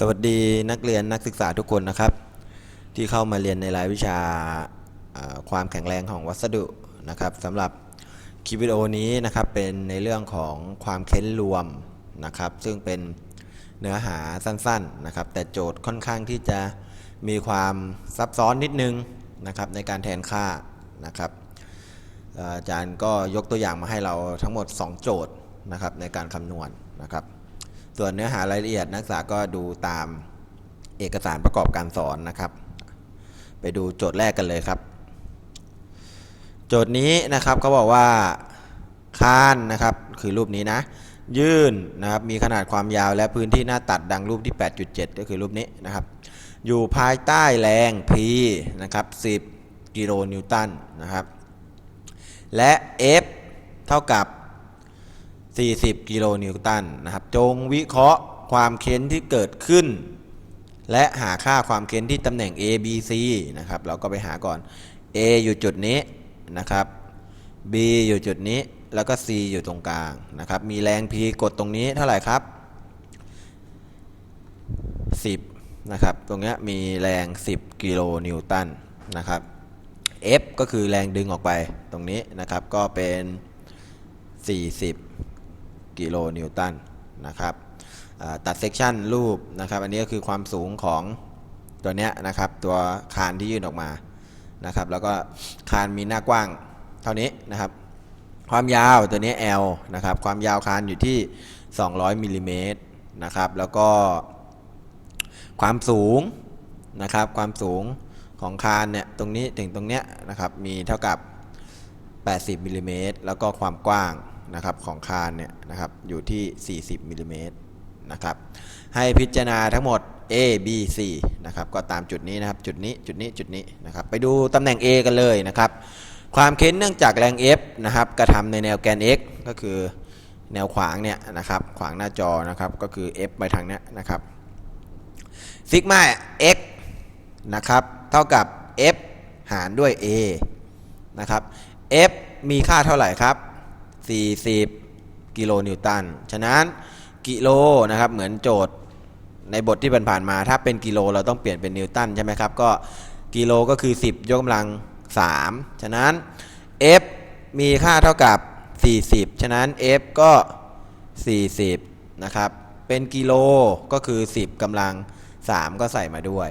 สวัสดีนักเรียนนักศึกษาทุกคนนะครับ ที่เข้ามาเรียนในรายวิชาความแข็งแรงของวัสดุนะครับสำหรับคลิปวิดีโอนี้นะครับเป็นในเรื่องของความเค้นรวมนะครับ ซึ่งเป็นเนื้อหาสั้นๆนะครับ แต่โจทย์ค่อนข้างที่จะมีความซับซ้อนนิดนึงนะครับในการแทนค่านะครับอาจารย์ก็ยกตัวอย่างมาให้เราทั้งหมด 2 โจทย์นะครับในการคำนวณนะครับ ส่วนเนื้อหารายละเอียดนักศึกษาก็ดูตามเอกสารประกอบการสอนนะครับ ไปดูโจทย์แรกกันเลยครับ โจทย์นี้นะครับเขาบอกว่าคานนะครับคือรูปนี้นะ ยื่นนะครับมีขนาดความยาวและพื้นที่หน้าตัดดังรูปที่ 8.7 ก็คือรูปนี้นะครับ อยู่ภายใต้แรง P นะครับ 10 กิโลนิวตันนะครับ และ F เท่ากับ 40 กิโลนิวตันนะครับ จงวิเคราะห์ความเค้นที่เกิดขึ้น และหาค่าความเค้นที่ตำแหน่ง A B C นะครับ เราก็ไปหาก่อน A อยู่จุดนี้นะครับ B อยู่จุดนี้แล้วก็ C อยู่ตรงกลางนะครับ มีแรง P กดตรงนี้เท่าไหร่ครับ 10 นะครับ ตรงเนี้ยมีแรง 10 กิโลนิวตันนะครับ F ก็คือแรงดึงออกไปตรงนี้นะครับ ก็เป็น 40 กิโลนิวตันนะครับตัดเซกชันรูปนะครับ อันนี้ก็คือความสูงของตัวเนี้ยนะครับ ตัวคานที่ยื่นออกมานะครับ แล้วก็คานมีหน้ากว้างเท่านี้นะครับ ความยาวตัวนี้ L นะครับ ความยาวคานอยู่ที่ 200มิลลิเมตรนะครับ แล้วก็ความสูงนะครับ ความสูงของคานเนี่ยตรงนี้ถึงตรงเนี้ยนะครับ มีเท่ากับ 80มิลลิเมตรแล้วก็ความกว้าง นะครับของคานเนี่ยนะครับอยู่ที่ 40มิลลิเมตรนะครับให้พิจารณาทั้งหมด A B C นะครับก็ตามจุดนี้นะครับจุดนี้จุดนี้จุดนี้นะครับไปดูตำแหน่ง A กันเลยนะครับความเค้นเนื่องจากแรง F นะครับกระทำในแนวแกน x ก็คือแนวขวางเนี่ยนะครับขวางหน้าจอนะครับก็คือ F ไปทางนี้นะครับซิกมา x นะครับเท่ากับ F หารด้วย A นะครับ F มีค่าเท่าไหร่ครับ 40 กิโลนิวตัน ฉะนั้นกิโลนะครับเหมือนโจทย์ในบทที่ผ่านมา ถ้าเป็นกิโลเราต้องเปลี่ยนเป็นนิวตันใช่ไหมครับ ก็กิโลก็คือ 10 ยกกำลัง 3 ฉะนั้น F มีค่าเท่ากับ 40 ฉะนั้น F ก็ 40 นะครับ เป็นกิโลก็คือ 10กำลัง 3 ก็ใส่มาด้วย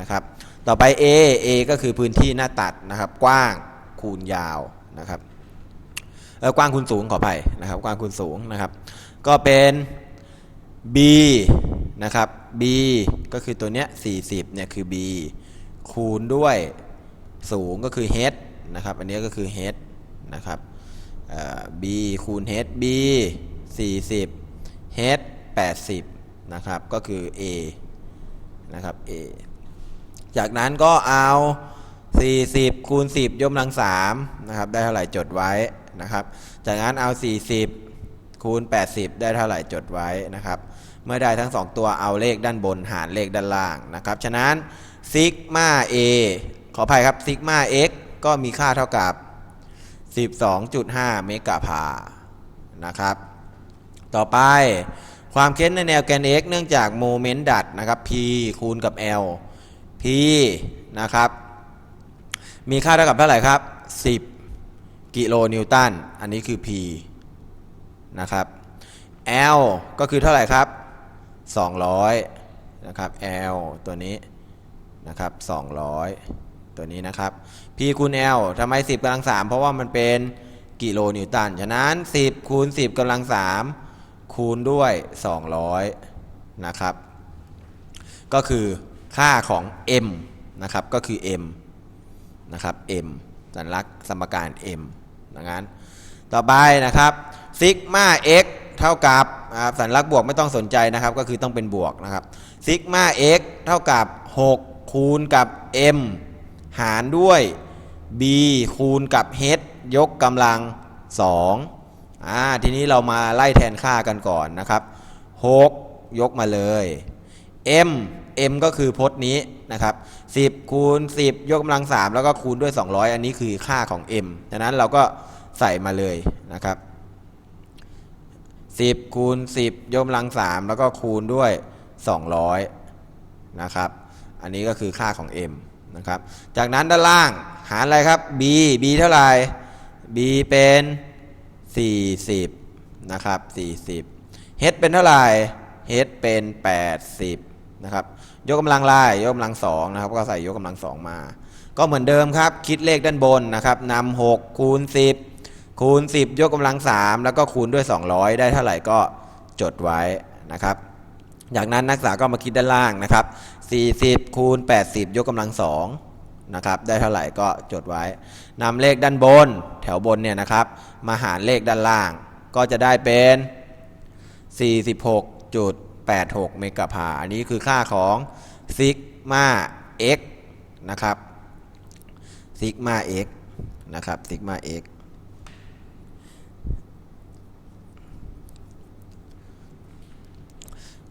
นะครับ ต่อไป A A ก็คือพื้นที่หน้าตัดนะครับ กว้างคูณยาวนะครับ กว้างคูณสูงขออภัยนะครับกว้างคูณสูงนะครับ ก็เป็น B นะครับ B ก็คือตัวเนี้ย40เนี่ยคือ B คูณด้วยสูงก็คือ h นะครับ อันนี้ก็คือ h นะครับเอ่อ B คูณ h B 40 h 80นะครับก็คือ A นะครับ A จากนั้นก็เอา 40 คูณ 10 ยกกำลัง3นะครับ ได้เท่าไหร่จดไว้ นะครับ จากนั้นเอา 40 คูณ 80 ได้เท่าไหร่จดไว้นะครับ เมื่อได้ทั้ง 2 ตัวเอาเลขด้านบนหารเลขด้านล่างนะครับ ฉะนั้นซิกมา A ขออภัยครับซิกมา x ก็มีค่าเท่ากับ 12.5 เมกะพานะครับ ต่อไปความเค้นในแนวแกน x เนื่องจากโมเมนต์ดัดนะครับ p คูณกับ l p นะครับ มีค่าเท่ากับเท่าไหร่ครับ 10 กิโลนิวตัน อันนี้คือ p นะครับ l ก็คือเท่าไหร่ครับ 200 นะครับ l ตัวนี้นะครับ 200 ตัวนี้นะครับ p คูณ l ทำไม 10กำลัง 3 เพราะว่ามันเป็นกิโลนิวตัน ฉะนั้น 10 คูณ 10กำลัง 3 คูณด้วย 200 นะครับ ก็คือค่าของ m นะครับ ก็คือ m นะครับ m สัญลักษณ์สมการ m ดังนั้น ต่อไปนะครับซิกมา x เท่ากับนะครับสัญลักษณ์บวกไม่ต้องสนใจนะครับ ก็คือต้องเป็นบวกนะครับซิกมา x เท่ากับ 6 คูณกับ m หารด้วย b คูณกับ h ยกกำลัง2อ่าทีนี้เรามาไล่แทนค่ากันก่อนนะครับ 6 ยกมาเลย m m ก็คือพจน์นี้นะครับ10คูณ10 ยกกำลัง 3 แล้วก็คูณด้วย 200 อันนี้คือค่าของ m ดังนั้นเราก็ใส่มาเลยนะครับ10คูณ10 ยกกำลัง 3 แล้วก็คูณด้วย 200นะครับ อันนี้ก็คือค่าของ m นะครับ จากนั้นด้านล่างหารอะไรครับ b b เท่าไหร่ b เป็น 40นะครับ40 h เป็นเท่าไหร่ h เป็น 80นะครับ ยกกำลังไล่ยกกำลังสองนะครับก็ใส่ยกกำลังสองมา ก็เหมือนเดิมครับ คิดเลขด้านบนนะครับนำ6คูณ10คูณ10ยกกำลัง3แล้วก็คูณด้วย 200 ได้เท่าไหร่ก็จดไว้นะครับจากนั้นนักศึกษาก็มาคิดด้านล่างนะครับ40คูณ80 ยกกำลัง2นะครับได้เท่าไหร่ก็จดไว้นำเลขด้านบน แถวบนเนี่ยนะครับ มาหารเลขด้านล่าง ก็จะได้เป็น 86 เมกะพาอันนี้คือค่าของซิกมา x นะครับซิกมา x นะครับซิกมา x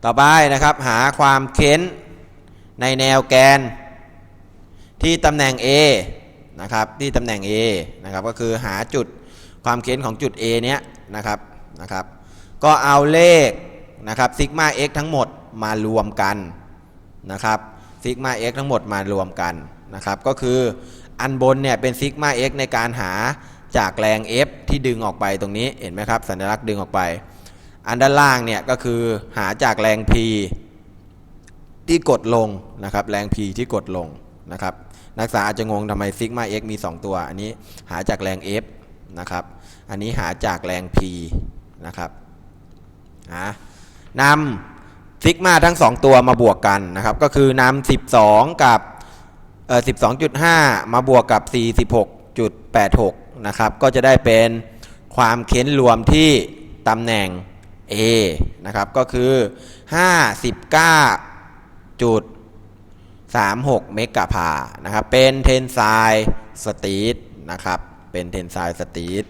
ต่อไปนะครับหาความเค้นในแนวแกนที่ตำแหน่ง A นะครับที่ตำแหน่ง A นะครับก็คือหาจุดความเค้นของจุด A เนี้ยนะครับนะครับ ก็เอาเลข นะครับซิกมา x ทั้งหมดมารวมกันนะครับซิกมา x ทั้งหมดมารวมกันนะครับก็คืออันบนเนี่ยเป็นซิกมา x ในการหาจากแรง F ที่ดึงออกไปตรงนี้เห็นไหมครับ สัญลักษณ์ดึงออกไป อันด้านล่างเนี่ยก็คือหาจากแรง P ที่กดลงนะครับแรง P ที่กดลงนะครับนักศึกษาอาจจะงงทำไมซิกมา x มี 2 ตัว อันนี้หาจากแรง F นะครับ อันนี้หาจากแรง P นะครับ นำซิกมาทั้ง 2 ตัวมาบวกกันนะครับ ก็คือนำ12 กับเอ่อ12.5 มาบวกกับ 46.86 นะครับ ก็จะได้เป็นความเค้นรวมที่ตำแหน่ง A นะครับ ก็คือ 59.36 เมกะพานะครับ เป็นเทนไซสตีทนะครับ เป็นเทนไซสตีท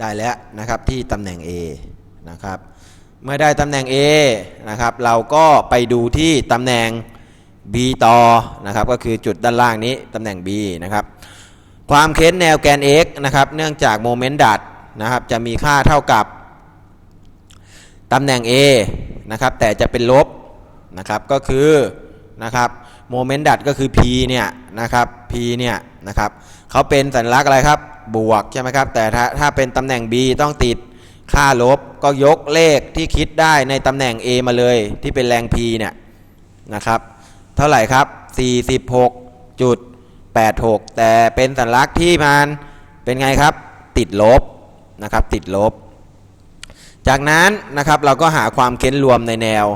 ได้แล้วนะครับที่ตำแหน่ง A นะครับ เมื่อได้ตำแหน่ง A นะครับ เราก็ไปดูที่ตำแหน่ง B ต่อนะครับ ก็คือจุดด้านล่างนี้ตำแหน่ง B นะครับ ความเค้นแนวแกน x นะครับ เนื่องจากโมเมนต์ดัดนะครับ จะมีค่าเท่ากับตำแหน่ง A นะครับ แต่จะเป็นลบนะครับ ก็คือนะครับโมเมนต์ดัดก็คือ P เนี่ยนะครับ P เนี่ยนะครับเขาเป็นสัญลักษณ์อะไรครับ บวกใช่ไหมครับ แต่ถ้าถ้าเป็นตำแหน่ง B ต้องติด ค่าลบก็ยกเลขที่คิดได้ในตำแหน่ง A มาเลยที่เป็นแรง P เนี่ยนะครับ เท่าไหร่ครับ 46.86 แต่เป็นสัญลักษณ์ที่มันเป็นไงครับ ติดลบนะครับ ติดลบ จากนั้นนะครับเราก็หาความเค้นรวมในแนว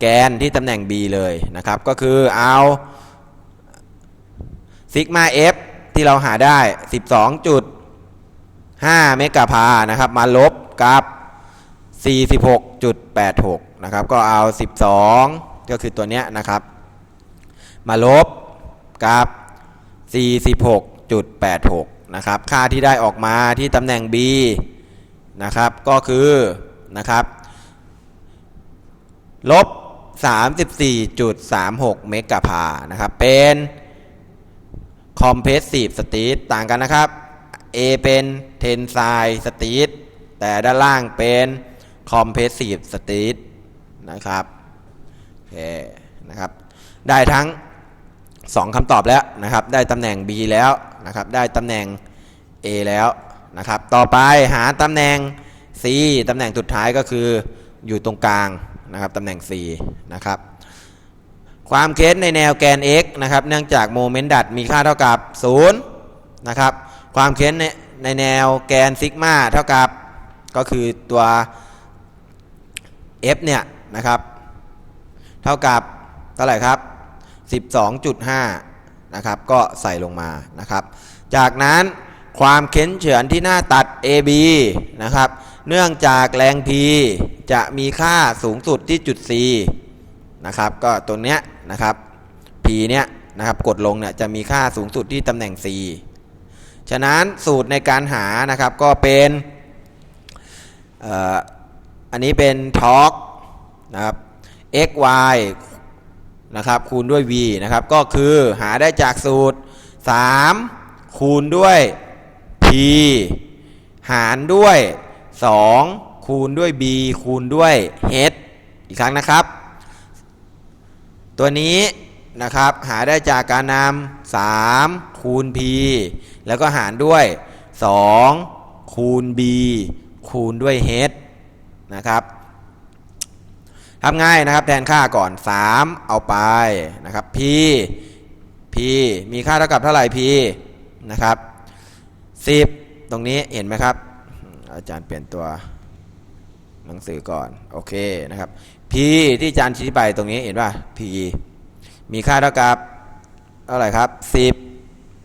แกนที่ตำแหน่ง B เลยนะครับ ก็คือเอาซิกมา F ที่เราหาได้ 12.5 เมกะพานะครับ มาลบ กับ46.86 นะครับ ก็เอา 12 ก็คือตัวเนี้ยนะครับ มาลบกับ46.86 นะครับ ค่าที่ได้ออกมาที่ตำแหน่ง B นะครับ ก็คือนะครับ ลบ 34.36 เมกะพานะครับ เป็น compressive state ต่างกันนะครับ A เป็น tensile state แต่ด้านล่างเป็น compressive state นะครับโอเคนะครับ ได้ทั้ง 2คำตอบแล้วนะครับ ได้ตำแหน่ง B แล้วนะครับ ได้ตำแหน่ง A แล้วนะครับ ต่อไปหาตำแหน่ง C ตำแหน่งสุดท้ายก็คืออยู่ตรงกลางนะครับตำแหน่ง C นะครับความเค้นในแนวแกน x นะครับ เนื่องจากโมเมนต์ดัดมีค่าเท่ากับ 0 นะครับ ความเค้นในในแนวแกนซิกมาเท่ากับ ก็คือตัว f เนี่ยนะครับ เท่ากับเท่าไหร่ครับ 12.5 นะครับ ก็ใส่ลงมานะครับ จากนั้นความเค้นเฉือนที่หน้าตัด AB นะครับ เนื่องจากแรง P จะมีค่าสูงสุดที่จุด C นะครับ ก็ตัวเนี้ยนะครับ P เนี้ยนะครับ กดลงเนี่ยจะมีค่าสูงสุดที่ตำแหน่ง C ฉะนั้นสูตรในการหานะครับก็เป็น อันนี้เป็นทอร์กนะครับ x y นะครับคูณด้วย v นะครับก็คือหาได้จากสูตร 3 คูณด้วย p หารด้วย 2 คูณด้วย b คูณด้วย h อีกครั้งนะครับ ตัวนี้นะครับหาได้จากการนำ3คูณ p แล้วก็หารด้วย 2 คูณ b คูณด้วย h นะครับทำง่ายนะครับแทนค่าก่อน 3 เอาไปนะครับ p p มีค่าเท่ากับเท่าไหร่ p นะครับ10 ตรงนี้เห็นไหมครับ อาจารย์เปลี่ยนตัวหนังสือก่อน โอเคนะครับ p ที่อาจารย์ชี้ไปตรงนี้เห็นป่ะ p มีค่าเท่ากับเท่าไหร่ครับ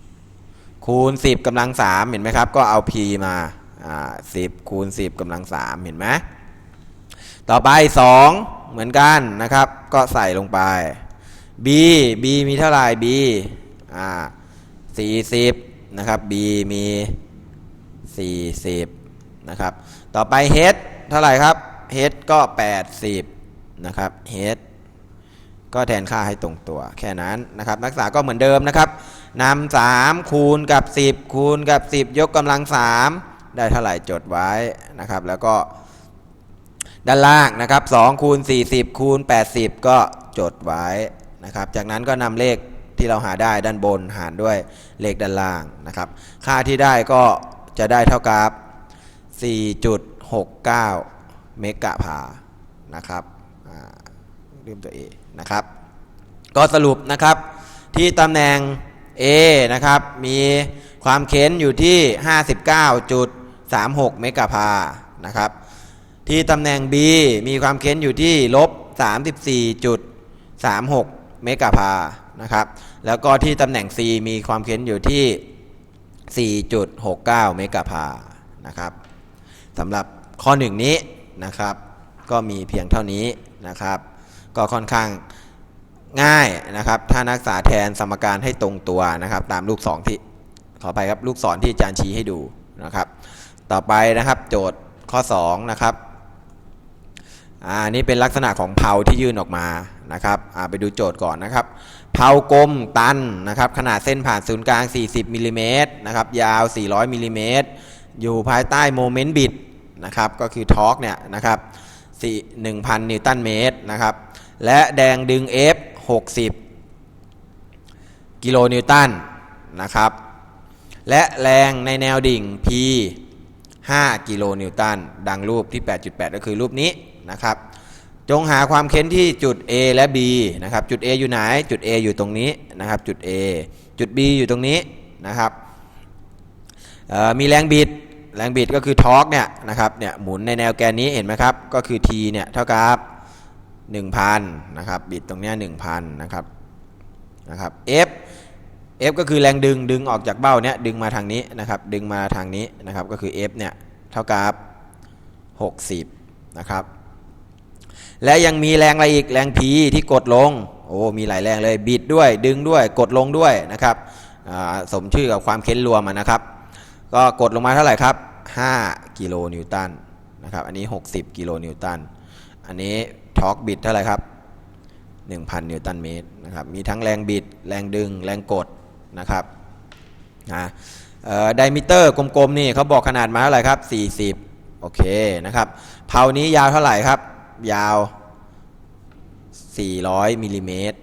10 คูณ 10กำลัง3เห็นไหมครับ ก็เอา p มา อ่า10คูณ10กำลัง3เห็นไหมต่อไป2เหมือนกันนะครับ ก็ใส่ลงไป b b มีเท่าไหร่ b อ่า40นะครับ b มี40นะครับต่อไป h เท่าไหร่ครับ h ก็80นะครับ h ก็แทนค่าให้ตรงตัวแค่นั้นนะครับ นักศึกษาก็เหมือนเดิมนะครับนำา3คูณกับ10คูณกับ10ยกกำลัง3 ได้เท่าไหร่จดไว้นะครับ แล้วก็ด้านล่างนะครับ2คูณ40 คูณ 80 ก็จดไว้นะครับ จากนั้นก็นำเลขที่เราหาได้ด้านบนหารด้วยเลขด้านล่างนะครับ ค่าที่ได้ก็จะได้เท่ากับ 4.69 เมกะพานะครับอ่าลืมตัว A นะครับ ก็สรุปนะครับที่ตำแหน่ง A นะครับ มีความเค้นอยู่ที่ 36 เมกะพานะครับ ที่ตำแหน่ง B มีความเค้นอยู่ที่ลบ34.36 เมกะพานะครับ แล้วก็ที่ตำแหน่ง C มีความเค้นอยู่ที่ 4.69 เมกะพานะครับสำหรับข้อหนึ่งนี้นะครับ ก็มีเพียงเท่านี้นะครับ ก็ค่อนข้างง่ายนะครับ ถ้านักษาแทนสมการให้ตรงตัวนะครับ ตามลูกศรที่ขอไปครับลูกศรที่อาจารย์ชี้ให้ดูนะครับ ต่อไปนะครับ โจทย์ข้อ2นะครับอ่านี่เป็นลักษณะของเพาที่ยื่นออกมานะครับไปดูโจทย์ก่อนนะครับ เพากลมตันนะครับ ขนาดเส้นผ่านศูนย์กลาง 40มิลลิเมตรนะครับ ยาว 400มิลลิเมตรอยู่ภายใต้โมเมนต์บิดนะครับ ก็คือทอร์กเนี่ยนะครับ1,000 นิวตันเมตรนะครับ และแดงดึง F 60 กิโลนิวตันนะครับ และแรงในแนวดิ่ง P 5 กิโลนิวตัน ดังรูปที่ 8.8 ก็คือรูปนี้นะครับ จงหาความเค้นที่จุด A และ B นะครับ จุด A อยู่ไหน จุด A อยู่ตรงนี้นะครับ จุด A จุด B อยู่ตรงนี้นะครับ มีแรงบิด แรงบิดก็คือทอร์กเนี่ยนะครับ เนี่ยหมุนในแนวแกนนี้เห็นไหมครับ ก็คือ T เนี่ยเท่ากับ1,000นะครับ บิดตรงนี้1,000นะครับ นะครับ F F ก็คือแรงดึงดึงออกจากเบ้าเนี้ยดึงมาทางนี้นะครับ ดึงมาทางนี้นะครับก็คือ F เนี่ยเท่ากับ 60 นะครับ และยังมีแรงอะไรอีกแรง P ที่กดลงโอ้มีหลายแรงเลยบิดด้วยดึงด้วยกดลงด้วยนะครับสมชื่อกับความเค้นรวมนะครับ ก็กดลงมาเท่าไหร่ครับ 5 กิโลนิวตันนะครับอันนี้ 60 กิโลนิวตัน อันนี้ทอร์กบิดเท่าไหร่ครับ 1,000 นิวตันเมตรนะครับมีทั้งแรงบิด แรงดึง แรงกด นะครับนะไดมิเตอร์กลมๆนี่เขาบอกขนาดมาเท่าไหร่ครับ 40 โอเคนะครับเผานี้ยาวเท่าไหร่ครับ ยาว 400มิลลิเมตร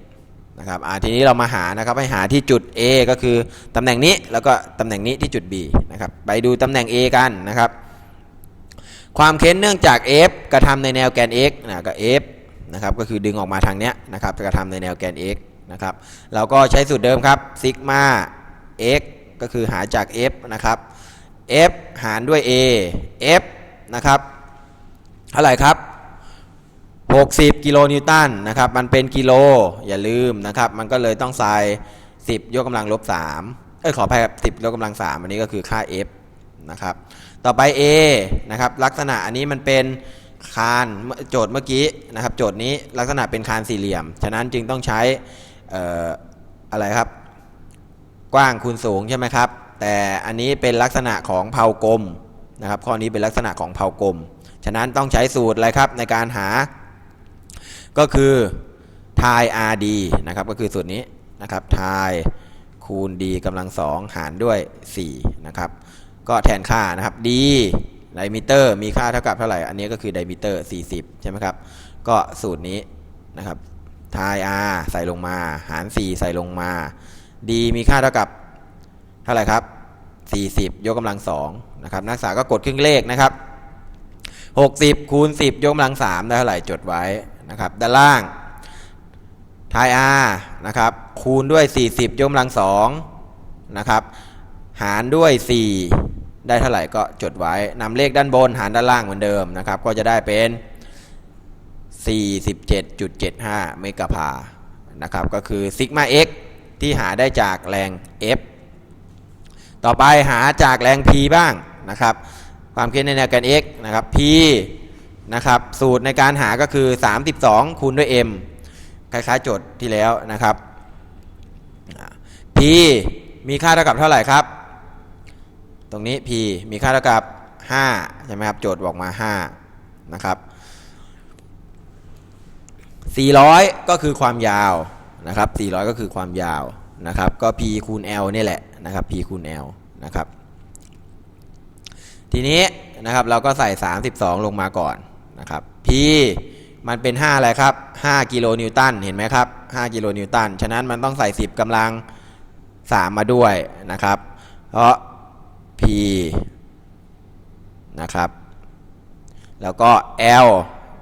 นะครับทีนี้เรามาหานะครับให้หาที่จุด A ก็คือตำแหน่งนี้แล้วก็ตำแหน่งนี้ที่จุด B นะครับไปดูตำแหน่ง A กันนะครับความเค้นเนื่องจาก F กระทำในแนวแกน x นะก็ F นะครับก็คือดึงออกมาทางเนี้ยนะครับกระทำในแนวแกน x นะครับ เราก็ใช้สูตรเดิมครับซิกมา x ก็คือหาจาก f นะครับ f หารด้วย a f นะครับเท่าไหร่ครับ 60 กิโลนิวตันนะครับ มันเป็นกิโลอย่าลืมนะครับ มันก็เลยต้องใส่10 ยกกำลังลบ3เอ้ยขออภัยครับ10 ยกกำลัง 3 อันนี้ก็คือค่า f นะครับ ต่อไป a นะครับ ลักษณะอันนี้มันเป็นคานโจทย์เมื่อกี้นะครับ โจทย์นี้ลักษณะเป็นคานสี่เหลี่ยม ฉะนั้นจึงต้องใช้ อะไรครับ กว้างคูณสูงใช่ไหมครับ แต่อันนี้เป็นลักษณะของเผากลมนะครับ ข้อนี้เป็นลักษณะของเผากลม ฉะนั้นต้องใช้สูตรอะไรครับในการหา ก็คือทาย RD นะครับ ก็คือสูตรนี้นะครับทายคูณ D กำลังสองหารด้วย 4 นะครับ ก็แทนค่านะครับ D ไดมิเตอร์มีค่าเท่ากับเท่าไหร่ อันนี้ก็คือไดมิเตอร์ 40 ใช่ไหมครับ ก็สูตรนี้นะครับ ทาย r ใส่ลงมา หาร 4 ใส่ลงมา d มีค่าเท่ากับเท่าไหร่ครับ 40 ยกกำลัง2นะครับนักศึกษาก็กดครึ่งเลขนะครับ 60 คูณ 10 ยกกำลัง 3 ได้เท่าไหร่จดไว้นะครับด้านล่างทาย r นะครับคูณด้วย 40 ยกกำลัง2นะครับหารด้วย 4 ได้เท่าไหร่ก็จดไว้นำเลขด้านบนหารด้านล่างเหมือนเดิมนะครับก็จะได้เป็น 47.75 เมกะพานะครับก็คือซิกมา x ที่หาได้จากแรง F ต่อไปหาจากแรง P บ้างนะครับ ความเคลื่อนในแนวแกน x นะครับ P นะครับสูตรในการหาก็คือ 32 คูณด้วย m คล้ายๆโจทย์ที่แล้วนะครับ P มีค่าเท่ากับเท่าไหร่ครับ ตรงนี้ P มีค่าเท่ากับ 5 ใช่ไหมครับ โจทย์บอกมา 5 นะครับ 400 ก็คือความยาวนะครับ 400 ก็คือความยาวนะครับ ก็ P คูณ L นี่แหละนะครับ P คูณ L นะครับ ทีนี้นะครับเราก็ใส่ 32 ลงมาก่อนนะครับ P มันเป็น 5 อะไรครับ 5 กิโลนิวตัน เห็นไหมครับ 5 กิโลนิวตัน ฉะนั้นมันต้องใส่ 10กำลัง 3 มาด้วยนะครับ เพราะ P นะครับ แล้วก็ L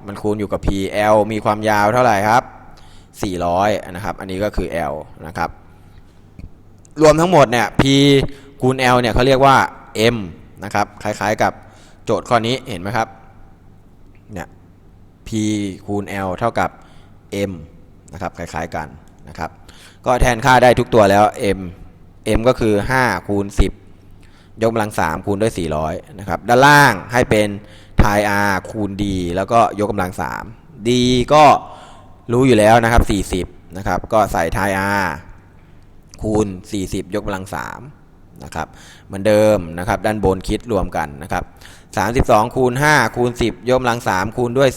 มันคูณอยู่กับ P L มีความยาวเท่าไหร่ครับ 400 นะครับ อันนี้ก็คือ L นะครับ รวมทั้งหมดเนี่ย P คูณ L เนี่ยเขาเรียกว่า M นะครับ คล้ายๆกับโจทย์ข้อนี้เห็นไหมครับ เนี่ย P คูณ L เท่ากับ M นะครับ คล้ายๆกันนะครับ ก็แทนค่าได้ทุกตัวแล้ว M M ก็คือ 5 คูณ 10 ยกกำลัง 3 คูณด้วย 400 นะครับ ด้านล่างให้เป็น ทาย r คูณ d แล้วก็ยกกำลัง 3 d ก็รู้อยู่แล้วนะครับ 40 นะครับ ก็ใส่ทาย r คูณ 40 ยกกำลัง3นะครับ เหมือนเดิมนะครับ ด้านบนคิดรวมกันนะครับ 32 คูณ 5 คูณ 10 ยกกำลัง 3 คูณด้วย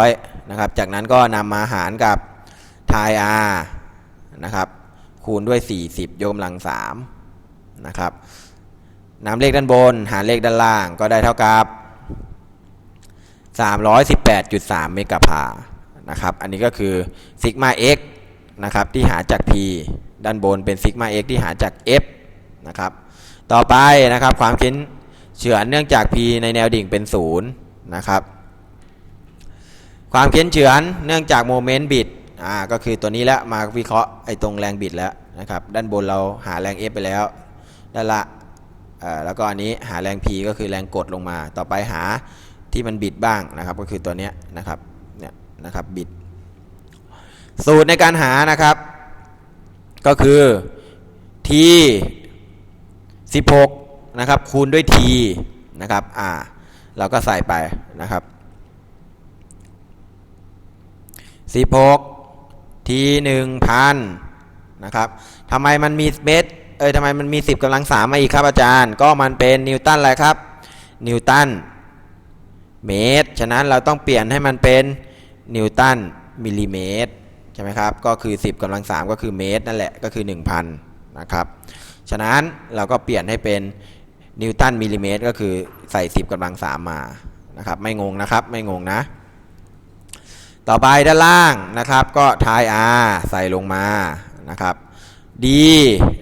400 นะครับ จากนั้นก็นำมาหารกับทาย r นะครับ คูณด้วย 40 ยกกำลัง3นะครับนำเลขด้านบน หารเลขด้านล่างก็ได้เท่ากับ 318.3 เมกะพานะครับ อันนี้ก็คือซิกมา x นะครับที่หาจาก p ด้านบนเป็นซิกมา x ที่หาจาก f นะครับต่อไปนะครับความเข็นเฉือนเนื่องจาก p ในแนวดิ่งเป็น 0 นะครับ ความเข็นเฉือนเนื่องจากโมเมนต์บิดอ่าก็คือตัวนี้แล้วมาวิเคราะห์ไอ้ตรงแรงบิดแล้วนะครับด้านบนเราหาแรง f ไปแล้วด้านละแล้วก็อันนี้หาแรง p ก็คือแรงกดลงมา ต่อไปหา ที่มันบิดบ้างนะครับ ก็คือตัวเนี้ยนะครับเนี่ยนะครับบิด สูตรในการหานะครับ ก็คือ t 16นะครับคูณด้วย t นะครับอ่าเราก็ใส่ไปนะครับ16 t 1,000นะครับทำไมมันมีเมตรเอ้ยทำไมมันมี 10กำลัง3มาอีกครับอาจารย์ ก็มันเป็นนิวตันอะไรครับ นิวตัน เมตร ฉะนั้นเราต้องเปลี่ยนให้มันเป็นนิวตันมิลลิเมตรใช่ไหมครับ ก็คือ 10กำลัง 3 ก็คือเมตรนั่นแหละ ก็คือ 1,000 นะครับ ฉะนั้นเราก็เปลี่ยนให้เป็นนิวตันมิลลิเมตรก็คือใส่ 10กำลัง 3 มานะครับ ไม่งงนะครับ ไม่งงนะ ต่อไปด้านล่างนะครับ ก็ทาย r ใส่ลงมานะครับ d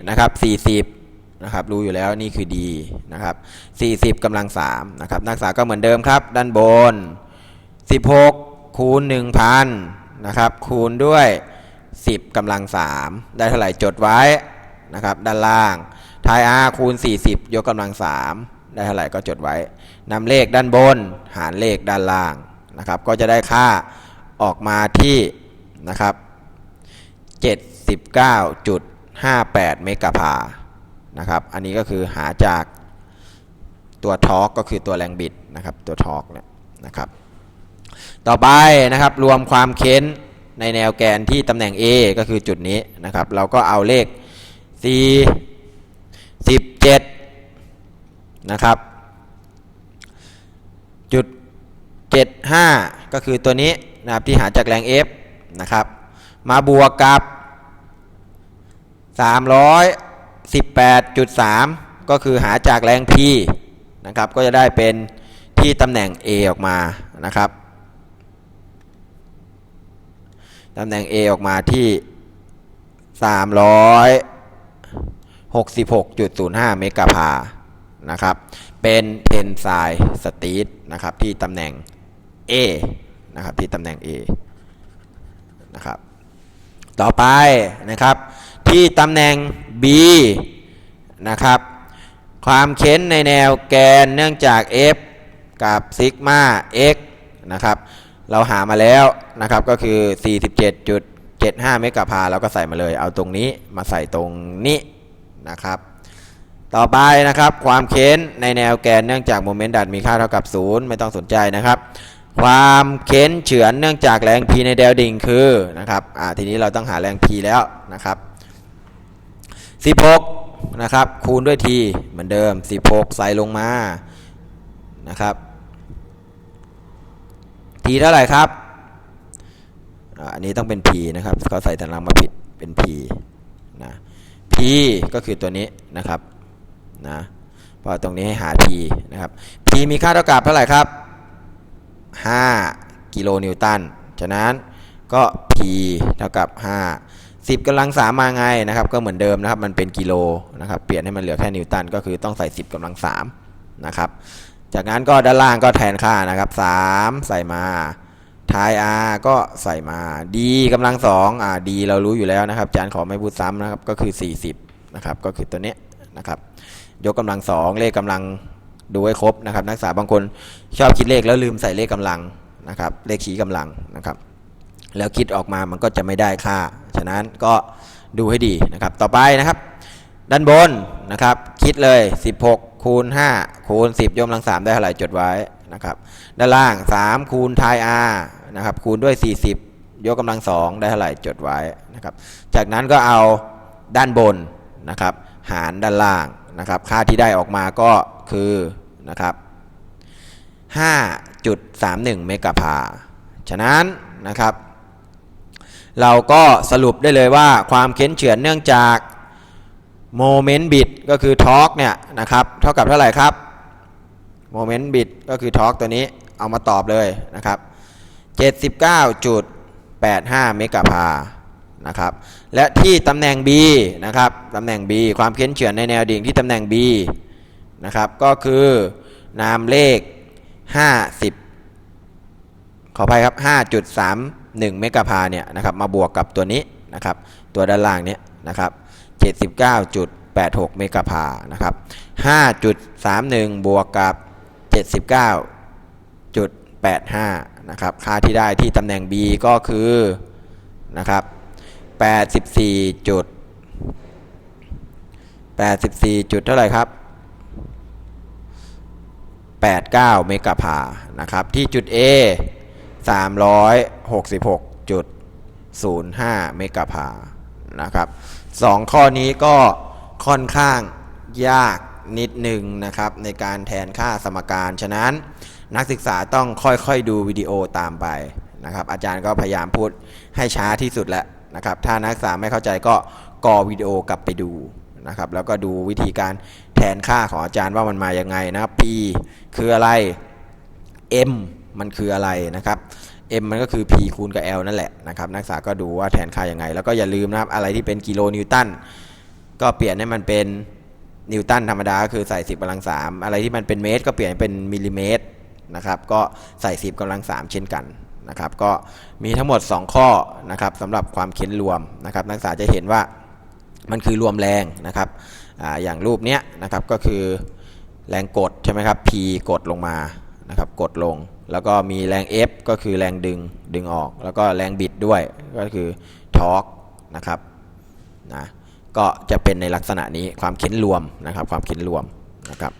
นะครับ40 นะครับรู้อยู่แล้วนี่คือ d นะครับ40กำลัง3นะครับนักศึกษาก็เหมือนเดิมครับ ด้านบน 16 คูณ 1,000นะครับคูณด้วย 10กำลัง 3 ได้เท่าไหร่จดไว้นะครับด้านล่างทาย r คูณ 40 ยกกำลัง 3 ได้เท่าไหร่ก็จดไว้นำเลขด้านบน หารเลขด้านล่างนะครับก็จะได้ค่าออกมาที่นะครับ79.58 เมกะพา นะครับ อันนี้ก็คือหาจากตัวทอร์กก็คือตัวแรงบิดนะครับ ตัวทอร์กเนี่ยนะครับ ต่อไปนะครับรวมความเค้นในแนวแกนที่ตำแหน่ง A ก็คือจุดนี้นะครับ เราก็เอาเลข C 17 นะครับ จุด 75 ก็คือตัวนี้นะครับที่หาจากแรง F นะครับ มาบวกกับ 18.3 ก็คือหาจากแรง P นะครับ ก็จะได้เป็นที่ตำแหน่ง A ออกมานะครับตำแหน่ง A ออกมาที่ 366.05 เมกะพานะครับ เป็นเทนไซสตีทนะครับที่ตำแหน่ง A นะครับที่ตำแหน่ง A นะครับ ต่อไปนะครับ ที่ตำแหน่ง B นะครับ ความเค้นในแนวแกนเนื่องจาก F กับซิกมา x นะครับ เราหามาแล้วนะครับก็คือ 47.75 เมกะพาเราก็ใส่มาเลย เอาตรงนี้มาใส่ตรงนี้นะครับ ต่อไปนะครับ ความเค้นในแนวแกนเนื่องจากโมเมนต์ดัดมีค่าเท่ากับ 0 ไม่ต้องสนใจนะครับ ความเค้นเฉือนเนื่องจากแรง P ในแนวดิ่งคือนะครับอ่าทีนี้เราต้องหาแรง P แล้วนะครับ 16นะครับคูณด้วย T เหมือนเดิม 16 ใส่ลงมานะครับ T เท่าไหร่ครับอันนี้ต้องเป็น P นะครับเขาใส่ตารางมาผิดเป็น P นะ P ก็คือตัวนี้นะครับนะพราะตรงนี้ให้หา P นะครับ P มีค่าเท่ากับเท่าไหร่ครับ 5 กิโลนิวตันฉะนั้นก็ P เท่ากับ 5 10กำลัง3มาไงนะครับ ก็เหมือนเดิมนะครับ มันเป็นกิโลนะครับเปลี่ยนให้มันเหลือแค่นิวตันก็คือต้องใส่ 10กำลัง3นะครับจากนั้นก็ด้านล่างก็แทนค่านะครับ3ใส่มาทาย r ก็ใส่มา d กำลัง2อ่า d เรารู้อยู่แล้วนะครับจานขอไม่พูดซ้ำนะครับก็คือ 40นะครับก็คือตัวนี้นะครับยกกำลัง 2 เลขกำลังดูให้ครบนะครับนักศึกษาบางคนชอบคิดเลขแล้วลืมใส่เลขกำลังนะครับเลขชี้กำลังนะครับ แล้วคิดออกมามันก็จะไม่ได้ค่า ฉะนั้นก็ดูให้ดีนะครับ ต่อไปนะครับ ด้านบนนะครับ คิดเลย 16 คูณ 5 คูณ 10ยกกำลัง3ได้เท่าไหร่จดไว้นะครับ ด้านล่าง 3 คูณทาย r นะครับ คูณด้วย 40 ยกกำลัง 2 ได้เท่าไหร่จดไว้นะครับ จากนั้นก็เอาด้านบนนะครับ หารด้านล่างนะครับ ค่าที่ได้ออกมาก็คือนะครับ 5.31 เมกะพา ฉะนั้นนะครับ เราก็สรุปได้เลยว่าความเค้นเฉือนเนื่องจากโมเมนต์บิดก็คือทอร์กเนี่ยนะครับเท่ากับเท่าไหร่ครับโมเมนต์บิดก็คือทอร์กตัวนี้เอามาตอบเลยนะครับ79.85เมกะพานะครับและที่ตำแหน่ง B นะครับตำแหน่ง B ความเค้นเฉือนในแนวดิ่งที่ตำแหน่ง B นะครับก็คือนามเลข 50 ขออภัยครับ 1เมกะพาเนี่ยนะครับมาบวกกับตัวนี้นะครับตัวด้านล่างเนี้ยนะครับ79.86 เมกะพานะครับ5.31 บวกกับ 79.85 นะครับ ค่าที่ได้ที่ตำแหน่ง B ก็คือนะครับ84จุด84จุดเท่าไหร่ครับ 89 เมกะพานะครับ ที่จุด A 366.05 เมกะพานะครับสองข้อนี้ก็ค่อนข้างยากนิดหนึ่งนะครับในการแทนค่าสมการ ฉะนั้นนักศึกษาต้องค่อยๆดูวิดีโอตามไปนะครับ อาจารย์ก็พยายามพูดให้ช้าที่สุดแล้วนะครับ ถ้านักศึกษาไม่เข้าใจก็กอวิดีโอกลับไปดูนะครับ แล้วก็ดูวิธีการแทนค่าของอาจารย์ว่ามันมาอยังไงนะครับ P คืออะไร M มันคืออะไรนะครับ M มันก็คือ P คูณกับ L นั่นแหละนะครับนักศึกษาก็ดูว่าแทนค่ายังไง แล้วก็อย่าลืมนะครับอะไรที่เป็นกิโลนิวตันก็เปลี่ยนให้มันเป็นนิวตันธรรมดาก็คือใส่ 10กำลัง3อะไรที่มันเป็นเมตร ก็เปลี่ยนเป็นมิลลิเมตรนะครับก็ใส่ 10กำลัง3เช่นกันนะครับก็มีทั้งหมด 2 ข้อนะครับสำหรับความเค้นรวมนะครับ นักศึกษาจะเห็นว่ามันคือรวมแรงนะครับออย่างรูปเนี้ยนะครับก็คือแรงกดใช่ไหมครับ P กดลงมานะครับกดลง แล้วก็มีแรง F ก็คือแรงดึงดึงออก แล้วก็แรงบิดด้วยก็คือทอร์กนะครับนะก็จะเป็นในลักษณะนี้ความเค้นรวมนะครับความเค้นรวมนะครับ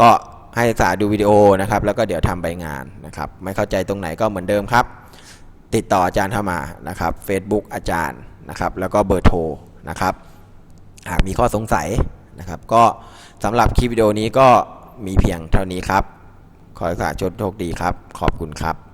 ก็ให้ศึกษาดูวิดีโอนะครับแล้วก็เดี๋ยวทำใบงานนะครับไม่เข้าใจตรงไหนก็เหมือนเดิมครับ ติดต่ออาจารย์เข้ามานะครับ Facebook อาจารย์นะครับแล้วก็เบอร์โทรนะครับหากมีข้อสงสัยนะครับก็สำหรับคลิปวิดีโอนี้ก็มีเพียงเท่านี้ครับ ขอให้สาชนโชคดีครับ ขอบคุณครับ